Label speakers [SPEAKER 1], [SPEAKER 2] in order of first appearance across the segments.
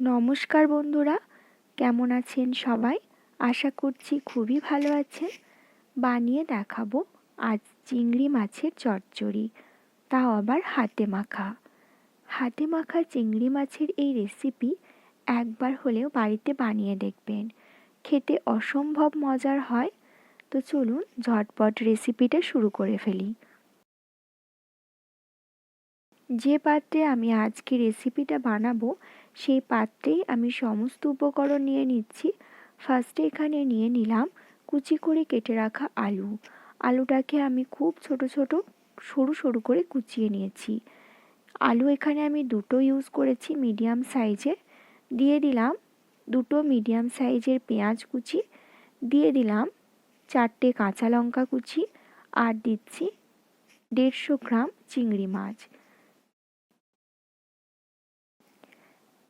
[SPEAKER 1] নমস্কার বন্ধুরা, কেমন আছেন সবাই? আশা করছি খুবই ভালো আছেন। বানিয়ে দেখাবো আজ চিংড়ি মাছের চচ্চড়ি, তাও আবার হাতে মাখা। হাতে মাখা চিংড়ি মাছের এই রেসিপি একবার হলেও বাড়িতে বানিয়ে দেখবেন। খেতে অসম্ভব মজার হয়। তো চলুন ঝটপট রেসিপিটা শুরু করে ফেলি। যে পাত্রে আমি আজকে রেসিপিটা বানাবো, সেই পাত্রেই আমি সমস্ত উপকরণ নিয়ে নিচ্ছি। ফার্স্টে এখানে নিয়ে নিলাম কুচি করে কেটে রাখা আলু। আলুটাকে আমি খুব ছোট ছোট সরু সরু করে কুচিয়ে নিয়েছি। আলু এখানে আমি দুটো ইউজ করেছি মিডিয়াম সাইজের দিয়ে দিলাম দুটো মিডিয়াম সাইজের পেঁয়াজ কুচি। দিয়ে দিলাম চারটে কাঁচা লঙ্কা কুচি। আর দিচ্ছি দেড়শো গ্রাম চিংড়ি মাছ।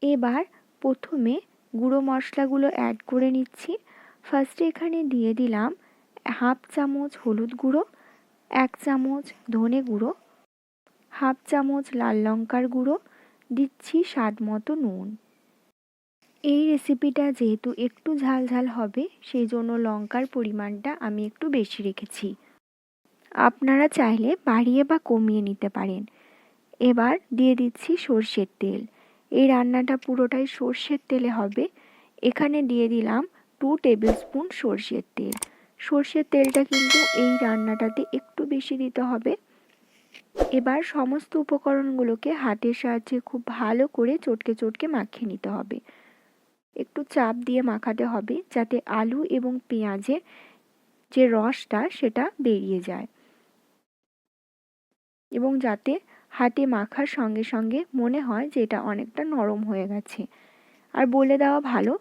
[SPEAKER 1] এবার প্রথমে গুঁড়ো মশলাগুলো অ্যাড করে নিচ্ছি। ফার্স্টে এখানে দিয়ে দিলাম হাফ চামচ হলুদ গুঁড়ো, এক চামচ ধনে গুঁড়ো হাফ চামচ লাল লঙ্কার গুঁড়ো, দিচ্ছি স্বাদ মতো নুন। এই রেসিপিটা যেহেতু একটু ঝাল ঝাল হবে সেই জন্য লঙ্কার পরিমাণটা আমি একটু বেশি রেখেছি। আপনারা চাইলে বাড়িয়ে বা কমিয়ে নিতে পারেন। এবার দিয়ে দিচ্ছি সর্ষের তেল। এই রান্নাটা পুরোটাই সর্ষের তেলে হবে। এখানে দিয়ে দিলাম টু টেবিল স্পুন সর্ষের তেল। সর্ষের তেলটা কিন্তু এই রান্নাটাতে একটু বেশি দিতে হবে। এবার সমস্ত উপকরণগুলোকে হাতের সাহায্যে খুব ভালো করে চটকে চটকে মাখিয়ে নিতে হবে। একটু চাপ দিয়ে মাখাতে হবে যাতে আলু এবং পেঁয়াজের যে রসটা সেটা বেরিয়ে যায়। এবং যাতে হাতে মাখার সঙ্গে সঙ্গে মনে হয় যে এটা অনেকটা নরম হয়ে গেছে। আর বলে দেওয়া ভালো,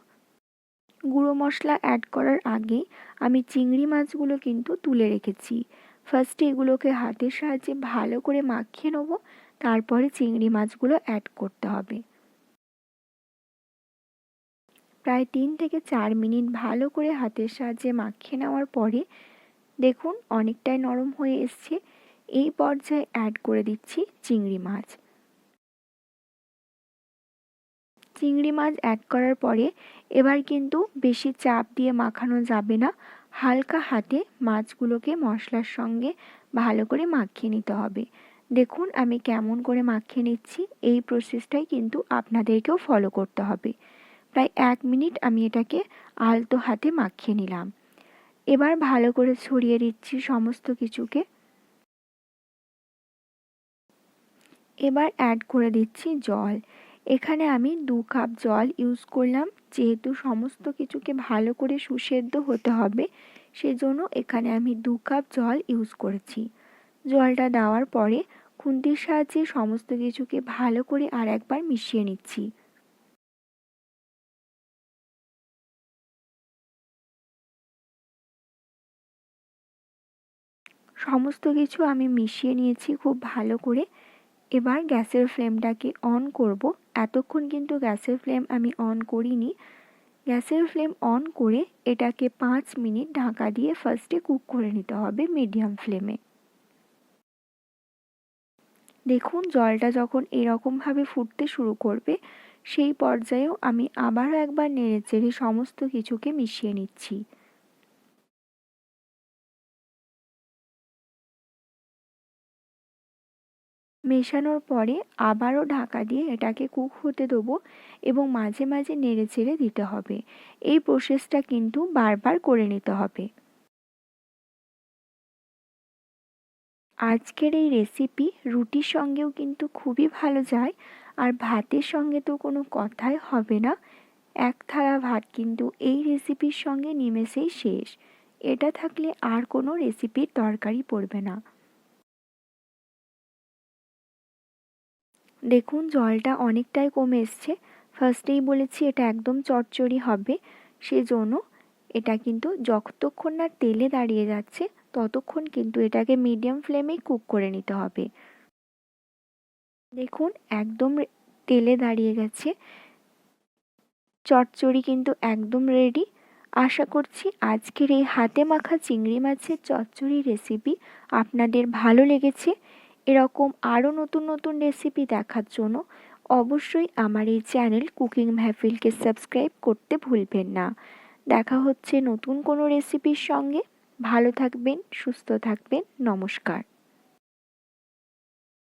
[SPEAKER 1] গুঁড়ো মশলা অ্যাড করার আগে আমি চিংড়ি মাছগুলো কিন্তু তুলে রেখেছি। ফার্স্টে এগুলোকে হাতের সাহায্যে ভালো করে মাখিয়ে নেব, তারপরে চিংড়ি মাছগুলো অ্যাড করতে হবে। প্রায় তিন থেকে চার মিনিট ভালো করে হাতের সাহায্যে মাখিয়ে নেওয়ার পরে দেখুন অনেকটাই নরম হয়ে এসছে। এই পর্যায়ে অ্যাড করে দিচ্ছি চিংড়ি মাছ। চিংড়ি মাছ অ্যাড করার পরে এবার কিন্তু বেশি চাপ দিয়ে মাখানো যাবে না। হালকা হাতে মাছগুলোকে মশলার সঙ্গে ভালো করে মাখিয়ে নিতে হবে। দেখুন আমি কেমন করে মাখিয়ে নিচ্ছি, এই প্রসেসটাই কিন্তু আপনাদেরকেও ফলো করতে হবে। প্রায় এক মিনিট আমি এটাকে আলতো হাতে মাখিয়ে নিলাম। এবার ভালো করে ছড়িয়ে দিচ্ছি সমস্ত কিছুকে। এবার অ্যাড করে দিচ্ছি জল। এখানে আমি দু কাপ জল ইউজ করলাম, যেহেতু সমস্ত কিছুকে ভালো করে সুসেদ্ধ হতে হবে, সেজন্য এখানে আমি দু কাপ জল ইউজ করেছি। জলটা দেওয়ার পরে খুন্তির সাহায্যে সমস্ত কিছুকে ভালো করে আর একবার মিশিয়ে নিচ্ছি। সমস্ত কিছু আমি মিশিয়ে নিয়েছি খুব ভালো করে। এবার গ্যাসের ফ্লেমটাকে অন করব। এতক্ষণ কিন্তু গ্যাসের ফ্লেম আমি অন করিনি। গ্যাসের ফ্লেম অন করে এটাকে পাঁচ মিনিট ঢাকা দিয়ে ফার্স্টে কুক করে নিতে হবে মিডিয়াম ফ্লেমে। দেখুন, জলটা যখন এরকমভাবে ফুটতে শুরু করবে, সেই পর্যায়েও আমি আবারও একবার নেড়ে চেড়ে সমস্ত কিছুকে মিশিয়ে নিচ্ছি। মেশানোর পরে আবারও ঢাকা দিয়ে এটাকে কুক হতে দেবো এবং মাঝে মাঝে নেড়ে চেড়ে দিতে হবে। এই প্রসেসটা কিন্তু বারবার করে নিতে হবে। আজকের এই রেসিপি রুটির সঙ্গেও কিন্তু খুবই ভালো যায়, আর ভাতের সঙ্গে তো কোনো কথাই হবে না। এক থালা ভাত কিন্তু এই রেসিপির সঙ্গে নিমেষেই শেষ। এটা থাকলে আর কোনো রেসিপির দরকারই পড়বে না। দেখুন, জলটা অনেকটাই কমে এসছে। ফার্স্টেই বলেছি, এটা একদম চটচড়ি হবে। সেজন্য এটা কিন্তু যতক্ষণ না তেলে দাঁড়িয়ে যাচ্ছে, ততক্ষণ কিন্তু এটাকে মিডিয়াম ফ্লেমেই কুক করে নিতে হবে। দেখুন, একদম তেলে দাঁড়িয়ে গেছে। চটচড়ি কিন্তু একদম রেডি আশা করছি আজকের এই হাতে মাখা চিংড়ি মাছের চচ্চড়ি রেসিপি আপনাদের ভালো লেগেছে। এরকম আরও নতুন নতুন রেসিপি দেখার জন্য অবশ্যই আমার এই চ্যানেল কুকিং ভ্যাফিলকে সাবস্ক্রাইব করতে ভুলবেন না। দেখা হচ্ছে নতুন কোনো রেসিপির সঙ্গে। ভালো থাকবেন, সুস্থ থাকবেন। নমস্কার।